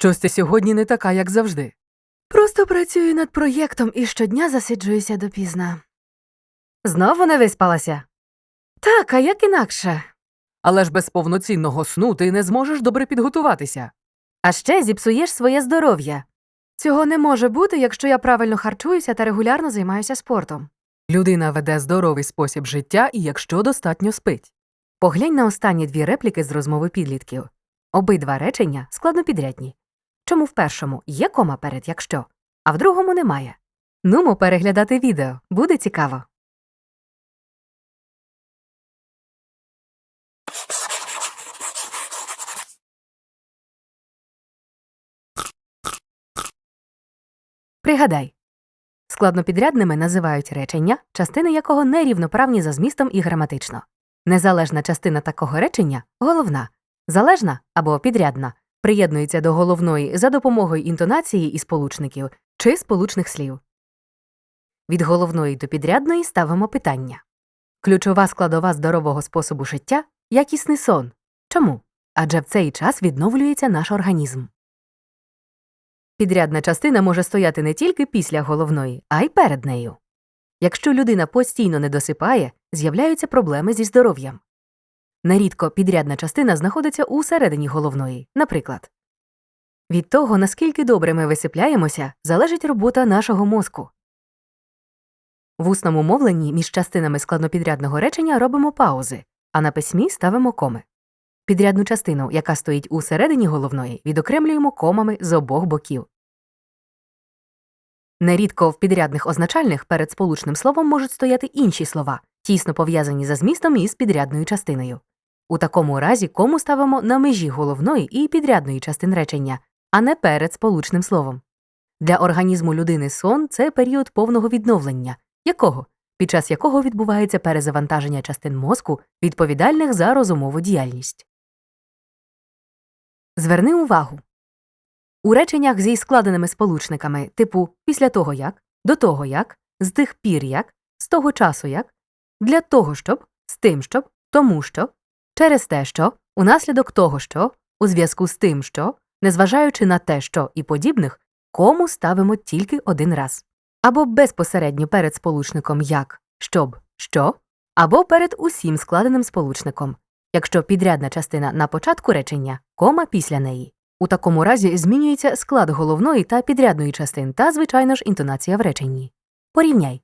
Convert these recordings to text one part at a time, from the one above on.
Щось ти сьогодні не така, як завжди. Просто працюю над проєктом і щодня засиджуюся допізна. Знову не виспалася? Так, а як інакше? Але ж без повноцінного сну ти не зможеш добре підготуватися. А ще зіпсуєш своє здоров'я. Цього не може бути, якщо я правильно харчуюся та регулярно займаюся спортом. Людина веде здоровий спосіб життя і якщо достатньо спить. Поглянь на останні дві репліки з розмови підлітків. Обидва речення складнопідрядні. Чому в першому є кома перед якщо, а в другому немає. Нумо переглядати відео, буде цікаво. Пригадай. Складнопідрядними називають речення, частини якого нерівноправні за змістом і граматично. Незалежна частина такого речення головна, залежна або підрядна, приєднується до головної за допомогою інтонації і сполучників чи сполучних слів. Від головної до підрядної ставимо питання. Ключова складова здорового способу життя якісний сон. Чому? Адже в цей час відновлюється наш організм. Підрядна частина може стояти не тільки після головної, а й перед нею. Якщо людина постійно не досипає, з'являються проблеми зі здоров'ям. Нерідко підрядна частина знаходиться у середині головної, наприклад. Від того, наскільки добре ми висипляємося, залежить робота нашого мозку. В усному мовленні між частинами складнопідрядного речення робимо паузи, а на письмі ставимо коми. Підрядну частину, яка стоїть у середині головної, відокремлюємо комами з обох боків. Нерідко в підрядних означальних перед сполучним словом можуть стояти інші слова, тісно пов'язані за змістом із підрядною частиною. У такому разі кому ставимо на межі головної і підрядної частин речення, а не перед сполучним словом. Для організму людини сон це період повного відновлення, якого під час якого відбувається перезавантаження частин мозку, відповідальних за розумову діяльність. Зверни увагу. У реченнях зі складеними сполучниками типу після того як, до того як, з тих пір як, з того часу як, для того щоб, з тим щоб, тому що, через те що, унаслідок того що, у зв'язку з тим що, незважаючи на те що і подібних, кому ставимо тільки один раз. Або безпосередньо перед сполучником як, щоб, що, або перед усім складеним сполучником, якщо підрядна частина на початку речення, кома після неї. У такому разі змінюється склад головної та підрядної частин та, звичайно ж, інтонація в реченні. Порівняй.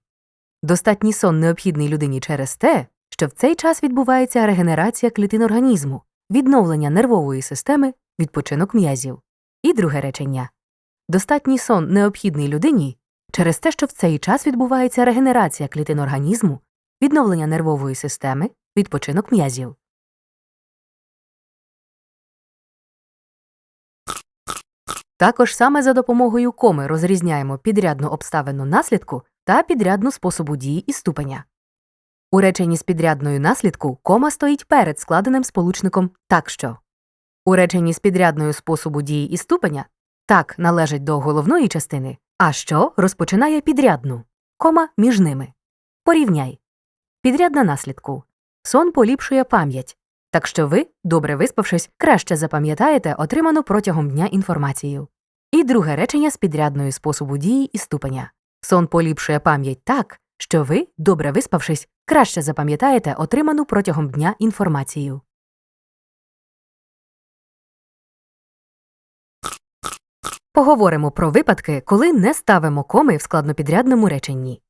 Достатній сон необхідний людині через те, що в цей час відбувається регенерація клітин організму, відновлення нервової системи, відпочинок м'язів. І друге речення. Достатній сон необхідний людині через те, що в цей час відбувається регенерація клітин організму, відновлення нервової системи, відпочинок м'язів. Також саме за допомогою коми розрізняємо підрядну обставину наслідку та підрядну способу дії і ступеня. У реченні з підрядною наслідку кома стоїть перед складеним сполучником так що. У реченні з підрядною способу дії і ступеня так належить до головної частини, а що розпочинає підрядну кома між ними. Порівняй. Підрядна наслідку. Сон поліпшує пам'ять. Так що ви, добре виспавшись, краще запам'ятаєте отриману протягом дня інформацію. І друге речення з підрядною способу дії і ступеня. Сон поліпшує пам'ять так, що ви, добре виспавшись, краще запам'ятаєте отриману протягом дня інформацію. Поговоримо про випадки, коли не ставимо коми в складнопідрядному реченні.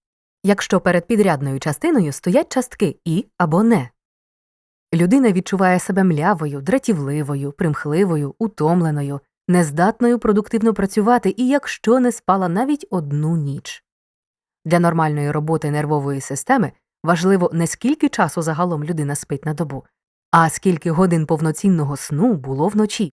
Якщо перед підрядною частиною стоять частки і або не. Людина відчуває себе млявою, дратівливою, примхливою, утомленою, нездатною продуктивно працювати і якщо не спала навіть одну ніч. Для нормальної роботи нервової системи важливо не скільки часу загалом людина спить на добу, а скільки годин повноцінного сну було вночі.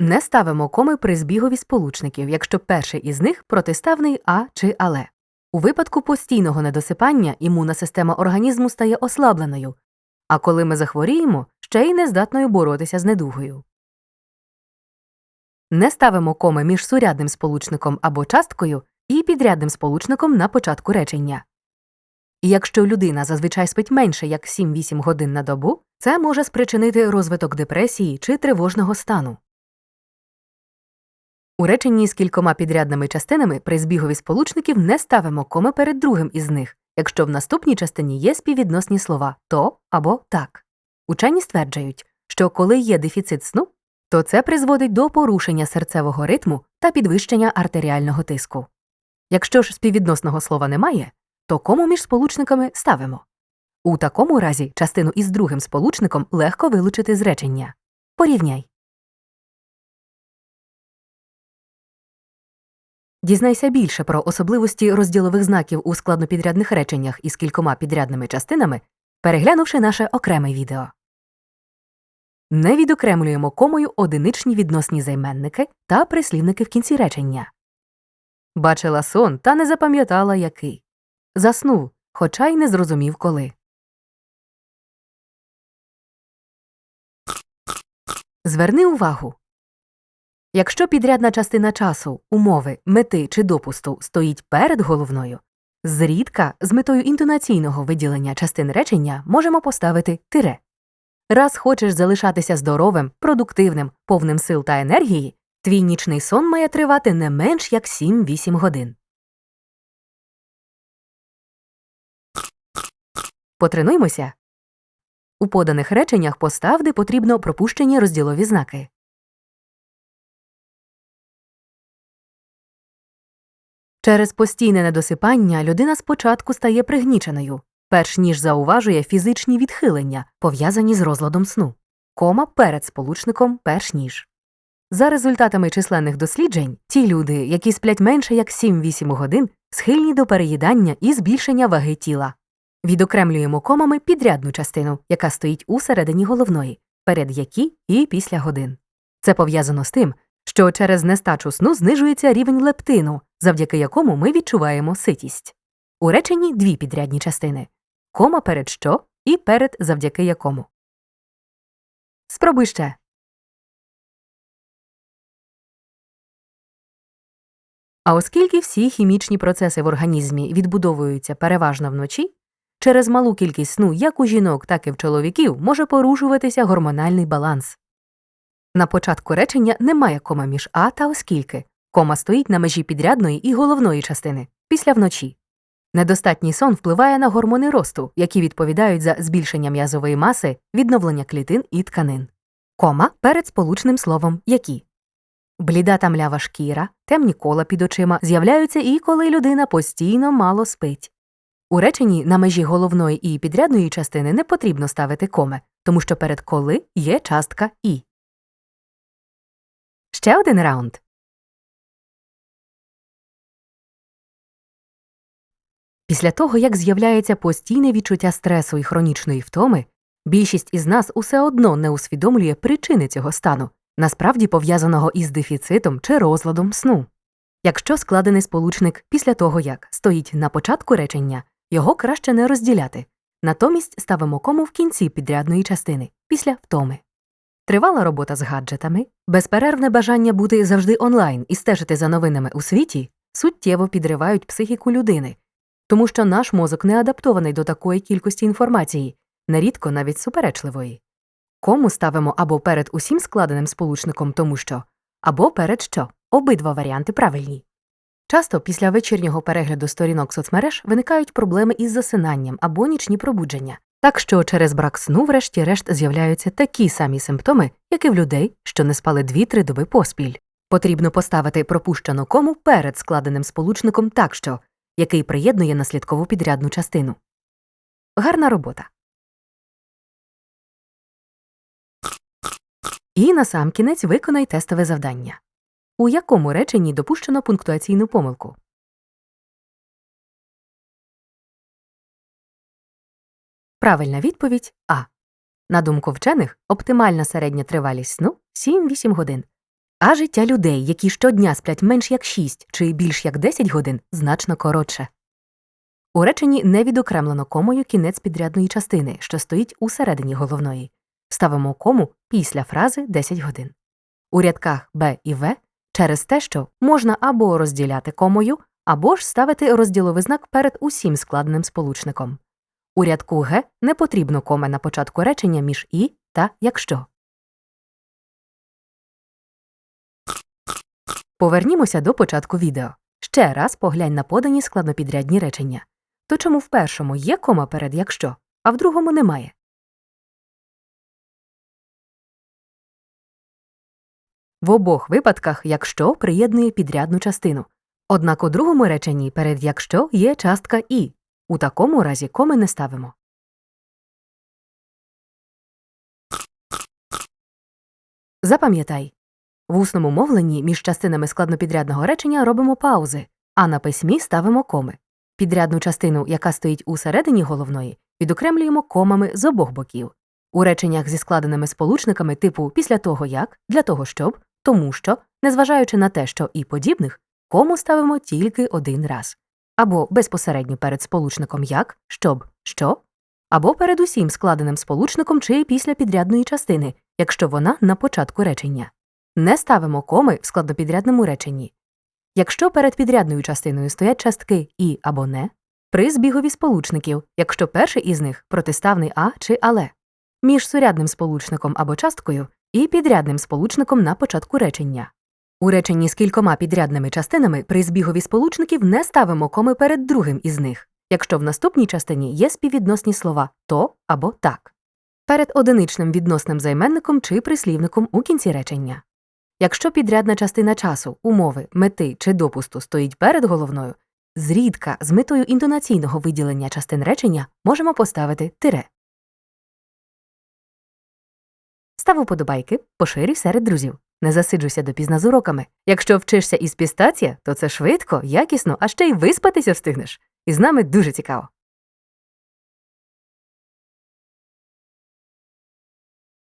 Не ставимо коми при збігові сполучників, якщо перший із них протиставний а чи але. У випадку постійного недосипання імунна система організму стає ослабленою, а коли ми захворіємо, ще й нездатною боротися з недугою. Не ставимо коми між сурядним сполучником або часткою і підрядним сполучником на початку речення. І якщо людина зазвичай спить менше як 7-8 годин на добу, це може спричинити розвиток депресії чи тривожного стану. У реченні з кількома підрядними частинами при збігові сполучників не ставимо коми перед другим із них, якщо в наступній частині є співвідносні слова то або так. Учені стверджують, що коли є дефіцит сну, то це призводить до порушення серцевого ритму та підвищення артеріального тиску. Якщо ж співвідносного слова немає, то кому між сполучниками ставимо. У такому разі частину із другим сполучником легко вилучити з речення. Порівняй. Дізнайся більше про особливості розділових знаків у складнопідрядних реченнях із кількома підрядними частинами, переглянувши наше окреме відео. Не відокремлюємо комою одиничні відносні займенники та прислівники в кінці речення. Бачила сон та не запам'ятала який. Заснув, хоча й не зрозумів коли. Зверни увагу. Якщо підрядна частина часу, умови, мети чи допусту стоїть перед головною, зрідка з метою інтонаційного виділення частин речення можемо поставити тире. Раз хочеш залишатися здоровим, продуктивним, повним сил та енергії, твій нічний сон має тривати не менш як 7-8 годин. Потренуймося. У поданих реченнях постав, де потрібно пропущені розділові знаки. Через постійне недосипання людина спочатку стає пригніченою, перш ніж зауважує фізичні відхилення, пов'язані з розладом сну, кома перед сполучником перш ніж. За результатами численних досліджень, ті люди, які сплять менше як 7-8 годин, схильні до переїдання і збільшення ваги тіла. Відокремлюємо комами підрядну частину, яка стоїть у середині головної, перед які і після годин. Це пов'язано з тим, що через нестачу сну знижується рівень лептину, завдяки якому ми відчуваємо ситість. У реченні дві підрядні частини кома перед що і перед завдяки якому. Спробуй ще. А оскільки всі хімічні процеси в організмі відбудовуються переважно вночі, через малу кількість сну як у жінок, так і в чоловіків може порушуватися гормональний баланс. На початку речення немає кома між а та оскільки. Кома стоїть на межі підрядної і головної частини після вночі. Недостатній сон впливає на гормони росту, які відповідають за збільшення м'язової маси, відновлення клітин і тканин. Кома перед сполучним словом які. Бліда та млява шкіра, темні кола під очима з'являються і коли людина постійно мало спить. У реченні на межі головної і підрядної частини не потрібно ставити коми, тому що перед коли є частка і. Ще один раунд. Після того, як з'являється постійне відчуття стресу і хронічної втоми, більшість із нас усе одно не усвідомлює причини цього стану, насправді пов'язаного із дефіцитом чи розладом сну. Якщо складений сполучник після того, як стоїть на початку речення, його краще не розділяти, натомість ставимо кому в кінці підрядної частини після втоми. Тривала робота з гаджетами, безперервне бажання бути завжди онлайн і стежити за новинами у світі суттєво підривають психіку людини, тому що наш мозок не адаптований до такої кількості інформації, нерідко навіть суперечливої. Кому ставимо або перед усім складеним сполучником тому що, або перед що обидва варіанти правильні. Часто після вечірнього перегляду сторінок соцмереж виникають проблеми із засинанням або нічні пробудження, так що через брак сну, врешті-решт, з'являються такі самі симптоми, як і в людей, що не спали 2-3 доби поспіль. Потрібно поставити пропущену кому перед складеним сполучником так що, який приєднує наслідкову підрядну частину. Гарна робота. І насамкінець виконай тестове завдання. У якому реченні допущено пунктуаційну помилку? Правильна відповідь А. На думку вчених, оптимальна середня тривалість сну 7-8 годин. А життя людей, які щодня сплять менш як 6 чи більш як 10 годин, значно коротше. У реченні не відокремлено комою кінець підрядної частини, що стоїть у середині головної. Ставимо кому після фрази 10 годин. У рядках Б і В через те, що можна або розділяти комою, або ж ставити розділовий знак перед усім складеним сполучником. У рядку Г не потрібно коме на початку речення між і та якщо. Повернімося до початку відео. Ще раз поглянь на подані складнопідрядні речення. То чому в першому є кома перед якщо, а в другому немає? В обох випадках якщо приєднує підрядну частину. Однак у другому реченні перед якщо є частка і. У такому разі коми не ставимо. Запам'ятай, в усному мовленні між частинами складнопідрядного речення робимо паузи, а на письмі ставимо коми. Підрядну частину, яка стоїть у середині головної, відокремлюємо комами з обох боків. У реченнях зі складеними сполучниками типу після того як, для того щоб, тому що, незважаючи на те, що і подібних, кому ставимо тільки один раз. Або безпосередньо перед сполучником як, щоб, що, або перед усім складеним сполучником чи після підрядної частини, якщо вона на початку речення. Не ставимо коми в складнопідрядному реченні. Якщо перед підрядною частиною стоять частки і або не, при збігові сполучників, якщо перший із них протиставний а чи але, між сурядним сполучником або часткою і підрядним сполучником на початку речення. У реченні з кількома підрядними частинами при збігові сполучників не ставимо коми перед другим із них, якщо в наступній частині є співвідносні слова то або так, перед одиничним відносним займенником чи прислівником у кінці речення. Якщо підрядна частина часу, умови, мети чи допусту стоїть перед головною, зрідка з метою інтонаційного виділення частин речення можемо поставити тире. Став уподобайки, поширюй серед друзів. Не засиджуйся допізна з уроками. Якщо вчишся із пістація, то це швидко, якісно, а ще й виспатися встигнеш. І з нами дуже цікаво.